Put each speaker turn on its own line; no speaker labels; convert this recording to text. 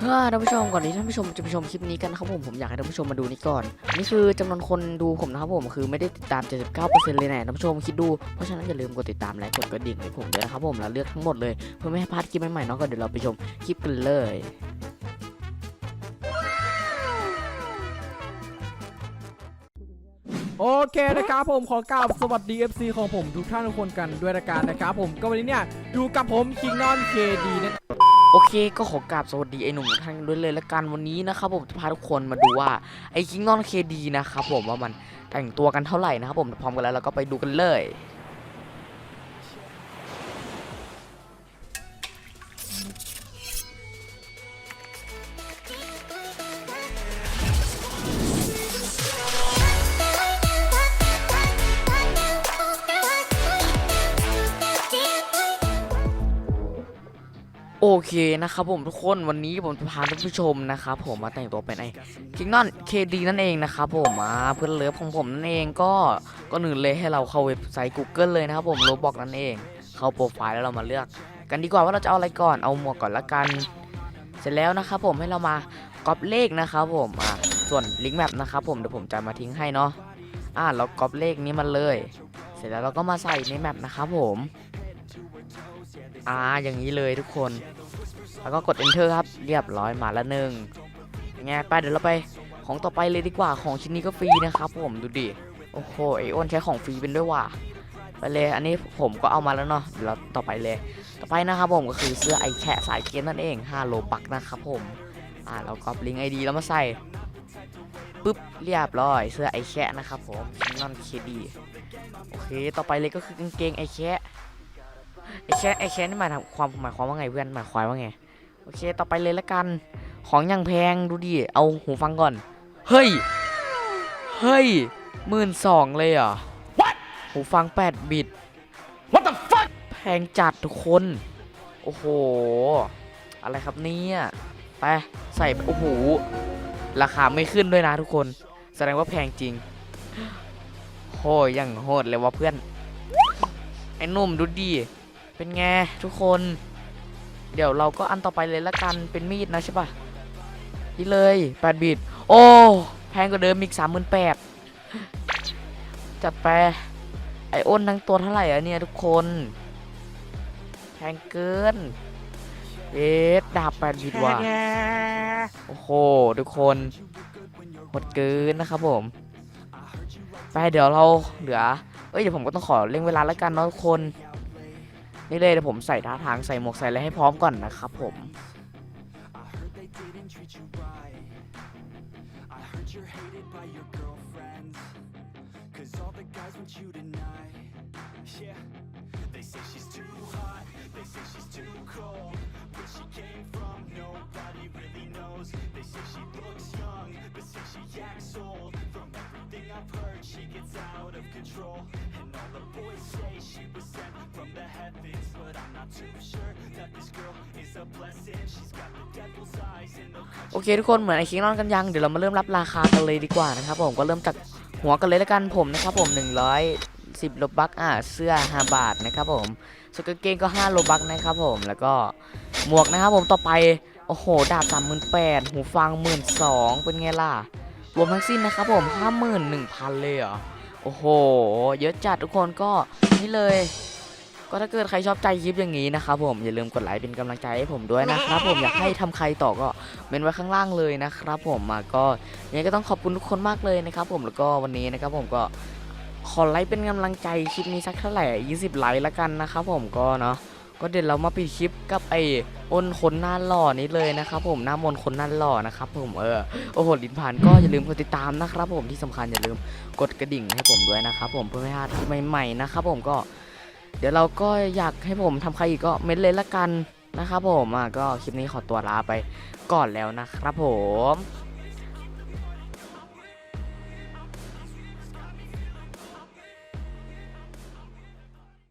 เฮ้ยท่านผู้ชมก่อนที่ท่านผู้ชมจะไปชมคลิปนี้กันนะครับผมผมอยากให้ท่านผู้ชมมาดูนี่ก่อน นี่คือจำนวนคนดูผมนะครับผมคือไม่ได้ติดตาม 79%เลยแน่ท่านผู้ชมคิดดูเพราะฉะนั้นอย่าลืมกดติดตามและกดกระดิ่งให้ผมด้วยนะครับผมแล้วเลือกทั้งหมดเลยเพื่อไม่ให้พลาดคลิปใหม่ๆเนาะก็เดี๋ยวเราไปชมคลิปกันเลย
โอเคนะครับผมขอกราบสวัสดี FC ของผมทุกท่านทุกคนกันด้วยละกันนะครับผมก็วันนี้เนี่ยอยู่กับผมคิงนอนเคดีนั่น
โอเคก็ขอกราบสวัสดีไอ้หนุ่มทุกท่านด้วยเลยละกันวันนี้นะครับผมจะพาทุกคนมาดูว่าไอ้คิงนอนเคดีนะครับผมว่ามันแต่งตัวกันเท่าไหร่นะครับผมพร้อมกันแล้วเราก็ไปดูกันเลย โอเคนะครับผมทุกคนวันนี้ผมจะพาท่านผู้ชมนะครับผมมาแต่งตัวเป็นไอ้คิงนอนเคดีนั่นเองนะครับผมมาเพื่อนเลิฟของผมนั่นเองก็ก็หนึ่งเลยให้เราเข้าเว็บไซต์ Google เลยนะครับผมโรบอกนั่นเอง เข้าโปรไฟล์แล้วเรามาเลือก กันดีกว่าว่าเราจะเอาอะไรก่อนเอาหมวกก่อนละกัน เสร็จแล้วนะครับผมให้เรามาก๊อปเลขนะครับผมอะส่วนลิงก์แมปนะครับผมเดี๋ยวผมจะมาทิ้งให้เนาะอะเราก๊อปเลขนี้มาเลย เสร็จแล้วเราก็มาใส่ในแมปนะครับผมอ่าอย่างนี้เลยทุกคน แล้วก็กด enter ครับ เรียบร้อยมาละหนึ่งไงไปเดี๋ยวเราไปของต่อไปเลยดีกว่า ของชิ้นนี้ก็ฟรีนะครับผมดูดิ โอ้โหไอโอนใช้ของฟรีเป็นด้วยว่ะ ไปเลย อันนี้ผมก็เอามาแล้วเนาะ เดี๋ยวเราต่อไปเลย ต่อไปนะครับผมก็คือเสื้อไอแคะสายเกมนั่นเอง5โลบักนะครับผม อ่าเราก็ลิงก์ไอดีแล้วมาใส่ปุ๊บเรียบร้อยเสื้อไอแคะนะครับผมนอนเคดีโอเค ต่อไปเลยก็คือกางเกงไอแคะไอแคะไอแคะนี่หมายความหมายความว่าไงเพื่อนหมายความว่าไง อเค ต่อไปเลยละกัน ของอย่างแพงดูดิ เอาหูฟังก่อน เฮ้ย เฮ้ยหมื่นสองเลยเหรอหูฟัง 8 บิต
What the fuck
แพงจัดทุกคน โอ้โห อะไรครับเนี่ย ไป ใส่ไปโอ้โห ราคาไม่ขึ้นด้วยนะทุกคน แสดงว่าแพงจริง โหยังโหดเลยว่ะเพื่อน ไอ้หนุ่มดูดีเป็นไงทุกคน เดี๋ยวเราก็อันต่อไปเลยละกันเป็นมีดนะใช่ปะนี่เลย8บิตโอ้แพงกว่าเดิมอีกสามหมื่นแปดจัดไปไอโอนทั้งตัวเท่าไหร่อะเนี่ยทุกคน แพงเกินเอ๊ะดาบแปดบิตว่ะโอ้โห ทุกคนหมดเกินนะครับผม ไปเดี๋ยวเราเหลือ เอ้ยเดี๋ยวผมก็ต้องขอเร่งเวลาแล้วกันเนาะทุกคน นี่เลยเดี๋ยวผมใส่ท่าทางใส่หมวกใส่อะไรให้พร้อมก่อนนะครับผม โอเคทุกคนเหมือนไอคิงนอนกันยัง เดี๋ยวเรามาเริ่มรับราคากันเลยดีกว่านะครับผมก็เริ่มจากหัวกันเลยแล้วกันผมนะครับผม 110โลบักอ่าเสื้อ 5 บาทนะครับผมสกเกงก็ 5 โลบักนะครับผมแล้วก็หมวกนะครับผมต่อไป โอ้โห ดาบ 38,000หูฟัง 12,000 เป็นไงล่ะ รวมทั้งสิ้นนะครับผม 51,000 เลยเหรอ โอ้โห เยอะจัดทุกคนก็นี่เลย ก็ถ้าเกิดใครชอบใจคลิปอย่างนี้นะครับผมอย่าลืมกดไลค์เป็นกำลังใจให้ผมด้วยนะครับผมอยากให้ทำใครต่อก็เมนไว้ข้างล่างเลยนะครับผมมาก็ยังไงก็ต้องขอบคุณทุกคนมากเลยนะครับผมแล้วก็วันนี้นะครับผมก็ขอไลค์เป็นกำลังใจคลิปนี้สักเท่าไหร่ 20 ไลค์ละกันนะครับผมก็เนาะก็เดี๋ยวเรามาปิดคลิปกับไอ้อ้นคนหน้าหล่อนี้เลยนะครับผมหน้ามนต์คนหน้าหล่อนะครับผมเออโอ้โหลิ้นผ่านก็อย่าลืมกดติดตามนะครับผมที่สำคัญอย่าลืมกดกระดิ่งให้ผมด้วยนะครับผมเพื่อไม่พลาดคลิปใหม่ๆนะครับผมก็ เดี๋ยวเราก็อยากให้ผมทำใครอีกก็เม้นเลยละกันนะครับผมก็คลิปนี้ขอตัวลาไปก่อนแล้วนะครับผม